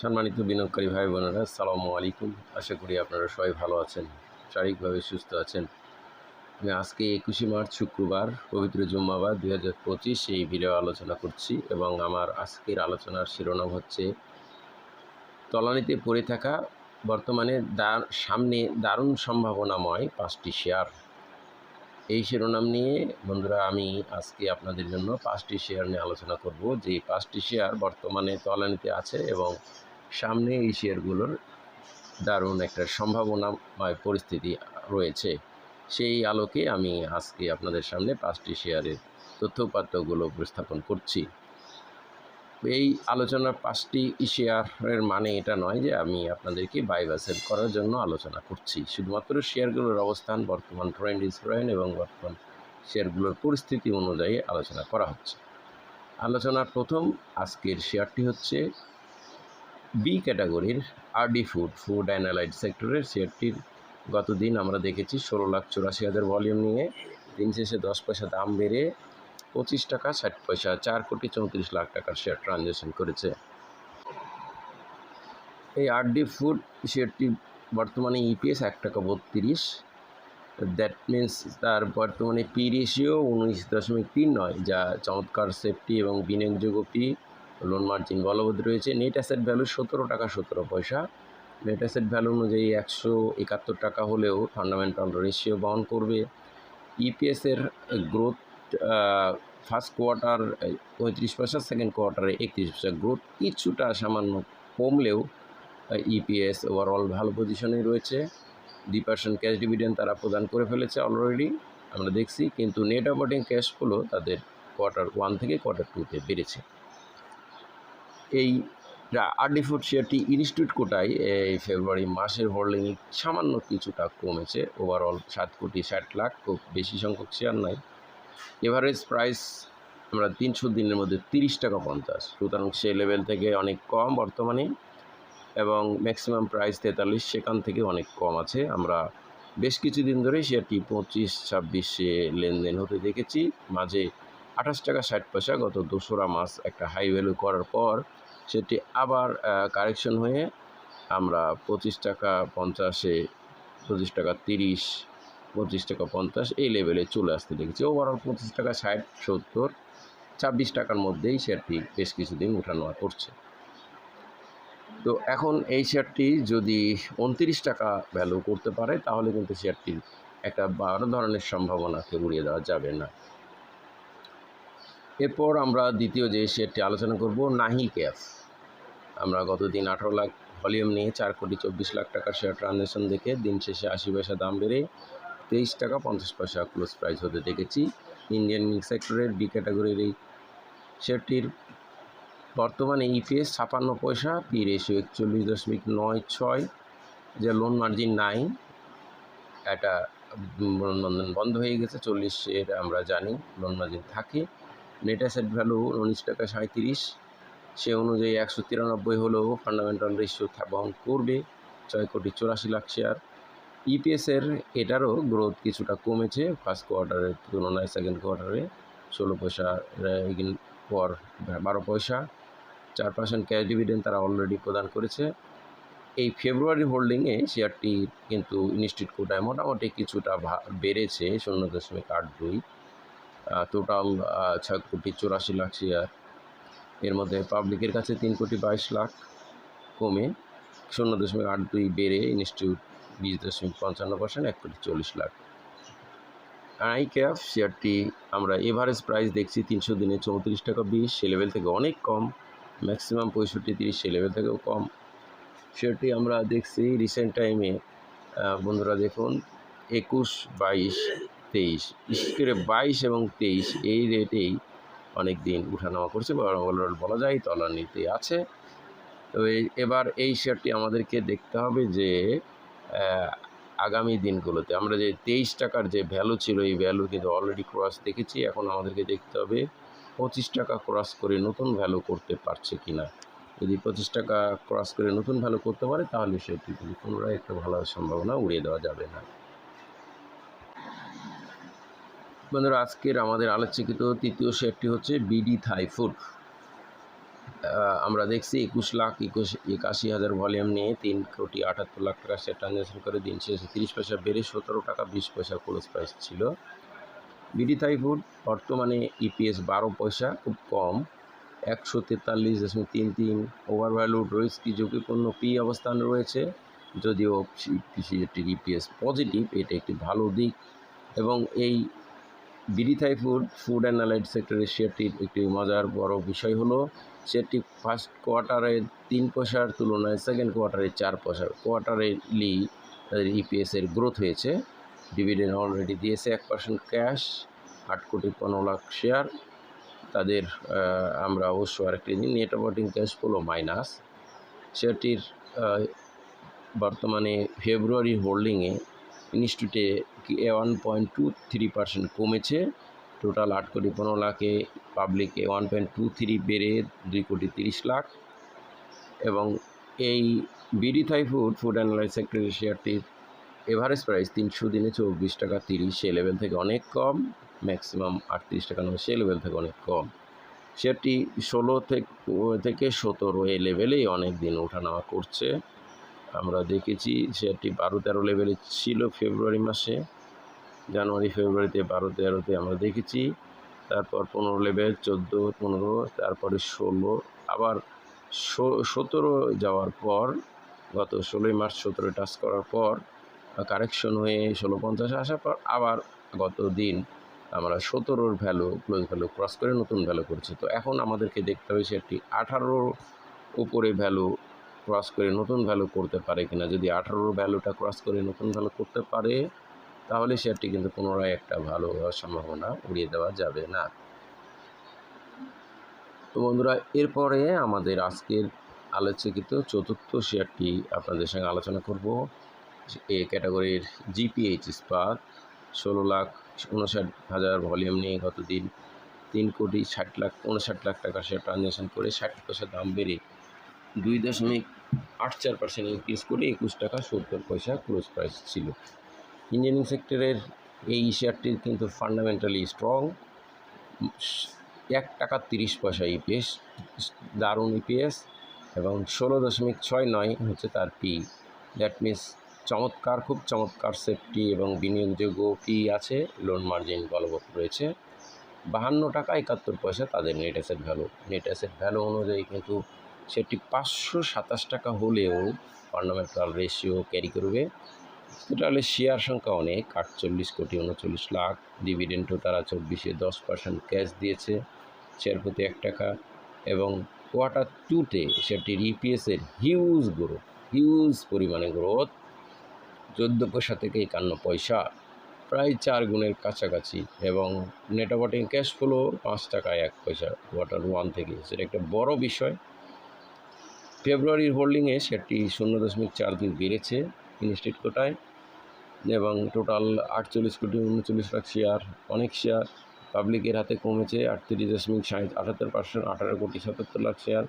সম্মানিত বিনিয়োগকারী ভাই বোনেরা সালামু আলাইকুম। আশা করি আপনারা সবাই ভালো আছেন, শারীরিকভাবে সুস্থ আছেন। আমি আজকে একুশে মার্চ, শুক্রবার, পবিত্র জুম্মাবার দুই হাজার পঁচিশ এই ভিডিও আলোচনা করছি এবং আমার আজকের আলোচনার শিরোনাম হচ্ছে, তলানিতে পড়ে থাকা বর্তমানে দার, সামনে দারুণ সম্ভাবনাময় পাঁচটি শেয়ার। এই শিরোনাম নিয়ে বন্ধুরা, আমি আজকে আপনাদের জন্য পাঁচটি শেয়ার নিয়ে আলোচনা করব। যে পাঁচটি শেয়ার বর্তমানে তলানিতে আছে এবং সামনে এই শেয়ারগুলোর দারুণ একটা সম্ভাবনাময় পরিস্থিতি রয়েছে। সেই আলোকে আমি আজকে আপনাদের সামনে পাঁচটি শেয়ারের তথ্যপাত্রগুলো উপস্থাপন করছি। এই আলোচনার পাঁচটি শেয়ারের মানে এটা নয় যে আমি আপনাদেরকে বাই বা সেল করার জন্য আলোচনা করছি। শুধুমাত্র শেয়ারগুলোর অবস্থান, বর্তমান ট্রেন্ড ইসরায়েল এবং বর্তমান শেয়ারগুলোর পরিস্থিতি অনুযায়ী আলোচনা করা হচ্ছে। আলোচনার প্রথম আজকের শেয়ারটি হচ্ছে বি ক্যাটাগরির R D food food and allied সেক্টরের শেয়ারটির গতদিন আমরা দেখেছি ষোলো লাখ চুরাশি হাজার ভলিউম নিয়ে। দিন শেষে দশ পয়সা দাম বেড়ে পঁচিশ টাকা, ষাট পয়সা, চার কোটি চৌত্রিশ লাখ টাকার শেয়ার ট্রানজ্যাকশন করেছে। এই আরডি ফুড শেয়ারটি বর্তমানে ইপিএস এক টাকা বত্রিশ। দ্যাট মিন্স তার বর্তমানে পি রেশিও উনিশ দশমিক তিন নয়, যা চমৎকার সেফটি এবং বিনিয়োগযোগ্য পি লোন মার্জিন বলবৎ রয়েছে। নেট অ্যাসেট ভ্যালু সতেরো টাকা সতেরো পয়সা। নেট অ্যাসেট ভ্যালু অনুযায়ী একশো একাত্তর টাকা হলেও ফান্ডামেন্টাল রেশিও বহন করবে। ইপিএসের গ্রোথ ফার্স্ট কোয়ার্টার পঁয়ত্রিশ পয়সা সেকেন্ড কোয়ার্টারে একত্রিশ পয়সা। গ্রোথ কিছুটা সামান্য কমলেও ইপিএস ওভারঅল ভালো পজিশনে রয়েছে। দুই পার্সেন্ট ক্যাশ ডিভিডেন্ড তারা প্রদান করে ফেলেছে অলরেডি আমরা দেখছি। কিন্তু নেট অপারেটিং ক্যাশ ফ্লো তাদের কোয়ার্টার ওয়ান থেকে কোয়ার্টার টুতে বেড়েছে। এই আরডি ফুড শেয়ারটি ইনস্টিটিউট কোটায় এই ফেব্রুয়ারি মাসের হোল্ডিং সামান্য কিছুটা কমেছে। ওভারঅল সাত কোটি ষাট লাখ, খুব বেশি সংখ্যক শেয়ার নাই। এভারেজ প্রাইস আমরা তিনশো দিনের মধ্যে তিরিশ টাকা পঞ্চাশ। সুতরাং সে লেভেল থেকে অনেক কম বর্তমানে এবং ম্যাক্সিমাম প্রাইস তেতাল্লিশ, সেখান থেকে অনেক কম আছে। আমরা বেশ কিছুদিন ধরে শেয়ারটি পঁচিশ, ছাব্বিশে লেনদেন হতে দেখেছি। মাঝে আঠাশ টাকা ষাট পয়সা গত দোসরা মাস একটা হাই ভ্যালু করার পর সেটি আবার কারেকশন হয়ে আমরা পঁচিশ টাকা পঞ্চাশে, পঁচিশ টাকা তিরিশ, পঁচিশ টাকা পঞ্চাশ এই লেভেলে চলে আসতে দেখেছি। ওভারঅল পঁচিশ টাকা ষাট, সত্তর, ছাব্বিশ টাকার মধ্যেই শেয়ারটি বেশ কিছুদিন উঠানোয়া করছে। তো এখন এই শেয়ারটি যদি উনত্রিশ টাকা ভ্যালু করতে পারে, তাহলে কিন্তু শেয়ারটির একটা বড় ধরনের সম্ভাবনাকে উড়িয়ে দেওয়া যাবে না। এরপর আমরা দ্বিতীয় যে শেয়ারটি আলোচনা করব নাহি ক্যাফ আমরা গতদিন আঠারো লাখ ভলিউম নিয়ে চার কোটি চব্বিশ লাখ টাকার শেয়ার ট্রানজ্যাকশন দেখে দিন শেষে আশি পয়সা দাম বেড়ে তেইশ টাকা পঞ্চাশ পয়সা ক্লোজ প্রাইস হতে দেখেছি। ইন্ডিয়ান মিল্ক সেক্টরের বি ক্যাটাগরির এই শেয়ারটির বর্তমানে ইপিএস ছাপান্ন পয়সা পি রেশিও একচল্লিশ দশমিক নয় ছয়, যে লোন মার্জিন নাই এটা বন্ধন বন্ধ হয়ে গেছে, চল্লিশের আমরা জানি লোন মার্জিন থাকে। নেট অ্যাসেট ভ্যালু উনিশ টাকা সাঁত্রিশ সে অনুযায়ী একশো তিরানব্বই হলেও ফান্ডামেন্টাল রেশিও বহন করবে। ছয় কোটি চুরাশি লাখ শেয়ার ইপিএসের এটারও গ্রোথ কিছুটা কমেছে। ফার্স্ট কোয়ার্টারের তুলনায় সেকেন্ড কোয়ার্টারে ষোলো পয়সা পর বারো পয়সা। চার পার্সেন্ট ক্যাশ ডিভিডেন্ড তারা অলরেডি প্রদান করেছে। এই ফেব্রুয়ারি হোল্ডিংয়ে শেয়ারটি কিন্তু ইনস্টিটিউট কোটায় মোটামুটি কিছুটা বেড়েছে, শূন্য দশমিক আট দুই। টোটাল ছয় কোটি চুরাশি লাখ শেয়ার এর মধ্যে পাবলিকের কাছে তিন কোটি বাইশ লাখ কমে শূন্য দশমিক আট দুই বেড়ে ইনস্টিটিউট বিশ দশমিক পঞ্চান্ন পার্সেন্ট, এক কোটি চল্লিশ লাখ। আই ক্যাফ শেয়ারটি আমরা এভারেজ প্রাইস দেখছি তিনশো দিনে চৌত্রিশ টাকা বিশ, সে লেভেল থেকে অনেক কম ম্যাক্সিমাম পঁয়ষট্টি তিরিশ, সে লেভেল থেকেও কম। শেয়ারটি আমরা দেখছি রিসেন্ট টাইমে বন্ধুরা দেখুন, একুশ, বাইশ, তেইশ বিশেষ করে বাইশ এবং তেইশ, এই রেটেই অনেক দিন উঠানামা করছে বলা যায় তলানিতে আছে। তো এবার এই শেয়ারটি আমাদেরকে দেখতে হবে যে আগামী দিনগুলোতে আমরা যে তেইশ টাকার যে ভ্যালু ছিল, এই ভ্যালু কিন্তু অলরেডি ক্রস দেখেছি। এখন আমাদেরকে দেখতে হবে পঁচিশ টাকা ক্রস করে নতুন ভ্যালু করতে পারছে কি না যদি পঁচিশ টাকা ক্রস করে নতুন ভ্যালু করতে পারে, তাহলে সেটি পুনরায় একটা ভালো সম্ভাবনা উড়িয়ে দেওয়া যাবে না। বন্ধুরা, আজকের আমাদের আলোচিত তৃতীয় শেয়ারটি হচ্ছে বিডি থাই ফুড আমরা দেখছি একুশ লাখ একুশ একাশি হাজার ভলিউম নিয়ে তিন কোটি আটাত্তর লাখ টাকা সে ট্রানজ্যাকশন করে দিন শেষে তিরিশ পয়সা বেড়ে সতেরো টাকা বিশ পয়সা ক্লোজ প্রাইস ছিল। বিডি থাই ফুড বর্তমানে ইপিএস বারো পয়সা, খুব কম, একশো তেতাল্লিশ দশমিক তিন তিন ওভার ভ্যালু রিস্কি ঝুঁকিপূর্ণ পি অবস্থান রয়েছে। যদিও ইপিএস পজিটিভ এটা একটি ভালো দিক। এবং এই BD Thai food food and allied সেক্টরের শেয়ারটির একটি মজার বড় বিষয় হলো, শেয়ারটি ফার্স্ট কোয়ার্টারে তিন পয়সার তুলনায় সেকেন্ড কোয়ার্টারে চার পয়সা। কোয়ার্টারেলি তাদের ইপিএসের গ্রোথ হয়েছে ডিভিডেন্ড অলরেডি দিয়েছে এক পার্সেন্ট ক্যাশ আট কোটি পনেরো লাখ শেয়ার তাদের আমরা অবশ্য আরেকটি net operating cash flow minus শেয়ারটির বর্তমানে ফেব্রুয়ারি হোল্ডিংয়ে ইনস্টিটিউটে one point two three percent কমেছে। টোটাল আট কোটি পনেরো লাখে পাবলিকে ওয়ান পয়েন্ট টু থ্রি বেড়ে দুই কোটি তিরিশ লাখ। এবং এই BD Thai food food and সেক্টরের শেয়ারটির এভারেজ প্রাইস তিনশো দিনে চব্বিশ টাকা তিরিশ সে লেভেল থেকে অনেক কম। ম্যাক্সিমাম আটত্রিশ টাকা নয়, সে লেভেল থেকে অনেক কম। শেয়ারটি ষোলো থেকে সতেরো এই লেভেলেই অনেক দিন ওঠানামা করছে। আমরা দেখেছি শেয়ারটি বারো তেরো লেভেলে ছিল ফেব্রুয়ারি মাসে। জানুয়ারি ফেব্রুয়ারিতে বারো তেরোতে আমরা দেখেছি। তারপর পনেরো লেভেল চোদ্দ, পনেরো, তারপরে ষোলো, আবার সতেরো যাওয়ার পর, গত ষোলোই মার্চ সতেরো টাচ করার পর কারেকশন হয়ে ষোলো পঞ্চাশে আসার পর, আবার গত দিন আমরা সতেরোর ভ্যালু ক্লোজ ভ্যালু ক্রস করে নতুন ভ্যালু করছি। তো এখন আমাদেরকে দেখতে হবে সেটি আঠারোর উপরে ভ্যালু ক্রস করে নতুন ভ্যালু করতে পারে কিনা, যদি আঠারোর ভ্যালুটা ক্রস করে নতুন ভ্যালু করতে পারে, তাহলে শেয়ারটি কিন্তু পুনরায় একটা ভালো হওয়ার সম্ভাবনা উড়িয়ে দেওয়া যাবে না। তো বন্ধুরা, এরপরে আমাদের আজকের আলোচকিত চতুর্থ শেয়ারটি আপনাদের সঙ্গে আলোচনা করব। এ ক্যাটাগরির জিপিএইচ ইস্পাত ষোলো লাখ উনষাট হাজার ভলিউম নিয়ে গতদিন তিন কোটি ষাট লাখ উনষাট লাখ টাকা শেয়ার ট্রানজ্যাকশন করে ষাট পয়সা দাম বেড়ে দুই দশমিক আট চার পার্সেন্ট ইনক্রিজ করে একুশ টাকা সত্তর পয়সা ক্লোজ প্রাইস ছিল। ইঞ্জিনিয়ারিং সেক্টরের এই শেয়ারটির কিন্তু ফান্ডামেন্টালি স্ট্রং এক টাকা তিরিশ পয়সা ইপিএস দারুণ ইপিএস এবং ষোলো দশমিক ছয় নয় হচ্ছে তার পি দ্যাট মিনস চমৎকার, খুব চমৎকার সেফটি এবং বিনিয়োগযোগ্য পি আছে লোন মার্জিন বলবৎ রয়েছে। বাহান্ন টাকা একাত্তর পয়সা তাদের net asset value net asset value অনুযায়ী কিন্তু সেটি পাঁচশো সাতাশ টাকা হলেও ফান্ডামেন্টাল রেশিও ক্যারি করবে। টোটালে শেয়ার সংখ্যা অনেক, আটচল্লিশ কোটি উনচল্লিশ লাখ। ডিভিডেন্টও তারা চব্বিশে দশ পার্সেন্ট ক্যাশ দিয়েছে, শেয়ার প্রতি এক টাকা। এবং কোয়ার্টার টুতে সেটির ইপিএসের হিউজ গ্রোথ, হিউজ পরিমাণে গ্রোথ, চোদ্দ পয়সা থেকে একান্ন পয়সা, প্রায় চার গুণের কাছাকাছি। এবং নেট অপারেটিং ক্যাশ ফ্লো পাঁচ টাকায় এক পয়সা, কোয়ার্টার ওয়ান থেকে। সেটা একটা বড় বিষয়। ফেব্রুয়ারির হোল্ডিংয়ে সেটি শূন্য দশমিক চার দুই বেড়েছে ইনস্টিট কোটায় এবং টোটাল আটচল্লিশ কোটি উনচল্লিশ লাখ শেয়ার, অনেক শেয়ার পাবলিকের হাতে কমেছে আটত্রিশ দশমিক ষাট আটাত্তর পার্সেন্ট, আঠারো কোটি সাতাত্তর লাখ শেয়ার।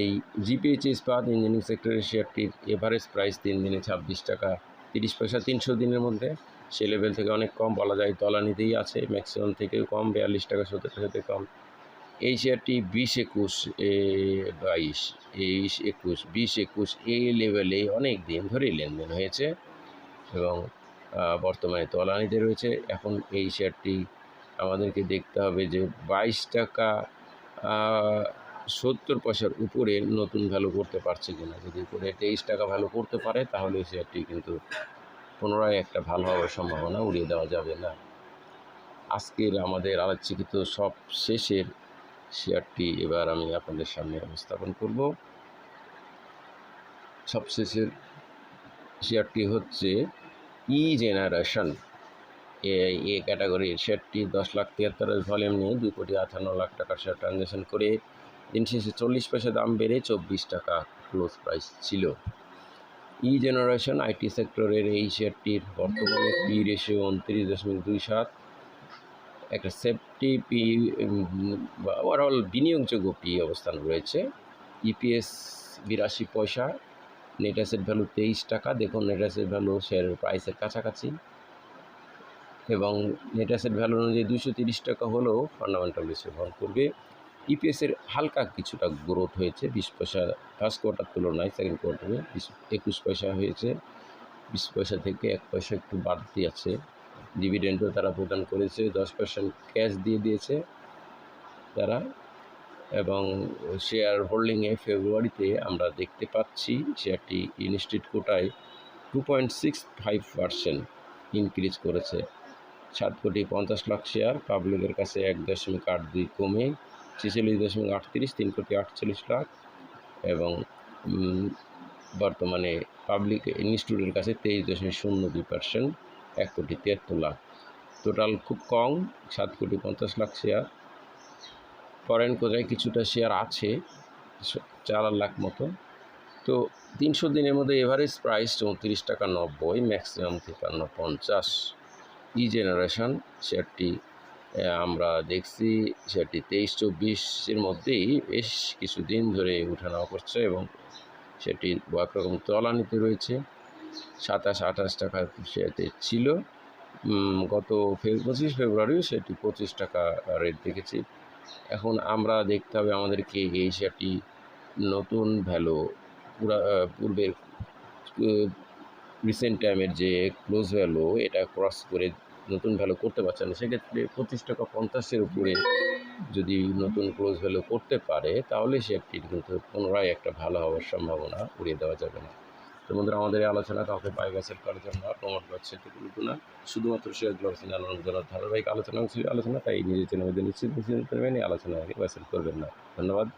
এই জিপিএইচ ইস্পাত ইঞ্জিনিয়ারিং সেক্টরের শেয়ারটির এভারেজ প্রাইস তিন দিনে ছাব্বিশ টাকা তিরিশ পয়সা তিনশো দিনের মধ্যে। সে লেভেল থেকে অনেক কম বলা যায়, তলানিতেই আছে, ম্যাক্সিমাম থেকেও কম, বিয়াল্লিশ টাকা, সত্তর থেকে কম। এই শেয়ারটি বিশ একুশ, এ, বাইশ তেইশ একুশ, বিশ একুশ এই লেভেলে অনেক দিন ধরেই লেনদেন হয়েছে এবং বর্তমানে তলানিতে রয়েছে। এখন এই শেয়ারটি আমাদেরকে দেখতে হবে যে বাইশ টাকা সত্তর পয়সার উপরে নতুন ভ্যালু করতে পারছে কিনা। যদি করে তেইশ টাকা ভ্যালু করতে পারে, তাহলে শেয়ারটি কিন্তু পুনরায় একটা ভালো হওয়ার সম্ভাবনা উড়িয়ে দেওয়া যাবে না। আজকের আমাদের আলোচিত সব শেষের শেয়ারটি এবার আমি আপনাদের সামনে উপস্থাপন করব। সবশেষের শেয়ারটি হচ্ছে ই জেনারেশন। এ ক্যাটাগরির শেয়ারটি দশ লাখ তিয়াত্তর ভলিউম নিয়ে দুই কোটি আঠান্ন লাখ টাকার শেয়ার ট্রানজ্যাকশন করে দিন শেষে চল্লিশ পয়সা দাম বেড়ে চব্বিশ টাকা ক্লোজ প্রাইস ছিল। ই জেনারেশন আইটি সেক্টরের এই শেয়ারটির বর্তমানে পি রেশিও উনত্রিশ দশমিক দুই সাত একটা সেফটি পি ওভারঅল বিনিয়োগযোগ্য পি অবস্থান রয়েছে। ইপিএস বিরাশি পয়সা নেট অ্যাসেট ভ্যালু তেইশ টাকা। দেখুন নেট অ্যাসেট ভ্যালু শেয়ারের প্রাইসের কাছাকাছি। এবং নেট অ্যাসেট ভ্যালু অনুযায়ী দুশো তিরিশ টাকা হলেও ফান্ডামেন্টাল রিসিভ করবে। ইপিএসের হালকা কিছুটা গ্রোথ হয়েছে, বিশ পয়সা ফার্স্ট কোয়ার্টার তুলনায় সেকেন্ড কোয়ার্টারে বিশ, একুশ পয়সা হয়েছে। বিশ পয়সা থেকে এক পয়সা একটু বাড়তি আছে। ডিভিডেন্ডও তারা প্রদান করেছে, দশ পার্সেন্ট ক্যাশ দিয়ে দিয়েছে তারা এবং শেয়ার হোল্ডিংয়ে ফেব্রুয়ারিতে আমরা দেখতে পাচ্ছি শেয়ারটি ইনস্টিট কোটায় two point six five percent increase করেছে। সাত কোটি পঞ্চাশ লাখ শেয়ার পাবলিকের কাছে এক দশমিক আট দুই কমে ছেচল্লিশ দশমিক আটত্রিশ, তিন কোটি আটচল্লিশ লাখ এবং বর্তমানে পাবলিক ইনস্টিটিউটের কাছে তেইশ দশমিক শূন্য দুই পার্সেন্ট এক কোটি তিয়াত্তর লাখ। টোটাল খুব কম, সাত কোটি পঞ্চাশ লাখ শেয়ার ফরেন কোথায় কিছুটা শেয়ার আছে চার লাখ মতো। তো তিনশো দিনের মধ্যে এভারেজ প্রাইস চৌত্রিশ টাকা নব্বই ম্যাক্সিমাম তিপ্পান্ন পঞ্চাশ। ই জেনারেশন শেয়ারটি আমরা দেখছি শেয়ারটি তেইশ চব্বিশের মধ্যেই বেশ কিছুদিন ধরে উঠানামা করছে এবং সেটি একরকম তলানিতে রয়েছে। সাতাশ, আঠাশ টাকা সেটি ছিল। গত পঁচিশ ফেব্রুয়ারিও সেটি পঁচিশ টাকা রেট দেখেছি। এখন আমরা দেখতে হবে আমাদেরকে এই শেয়ারটি নতুন ভ্যালু পুরা পূর্বের রিসেন্ট টাইমের যে ক্লোজ ভ্যালু এটা ক্রস করে নতুন ভ্যালু করতে পারছে না। সেক্ষেত্রে পঁচিশ টাকা পঞ্চাশের উপরে যদি নতুন ক্লোজ ভ্যালু করতে পারে, তাহলে শেয়ারটির কিন্তু পুনরায় একটা ভালো হওয়ার সম্ভাবনা উড়িয়ে দেওয়া যাবে না। তো বন্ধুরা আমাদের এই আলোচনা কাউকে পাই বা করার জন্য প্রমোট করছে এটুকু না। শুধুমাত্র শেয়ারগুলো জানানোর জন্য ধারাবাহিক আলোচনা আলোচনা তাই নিজের জন্য নিশ্চিত নিশ্চিত করবেন, এই আলোচনা আগে করবেন না। ধন্যবাদ।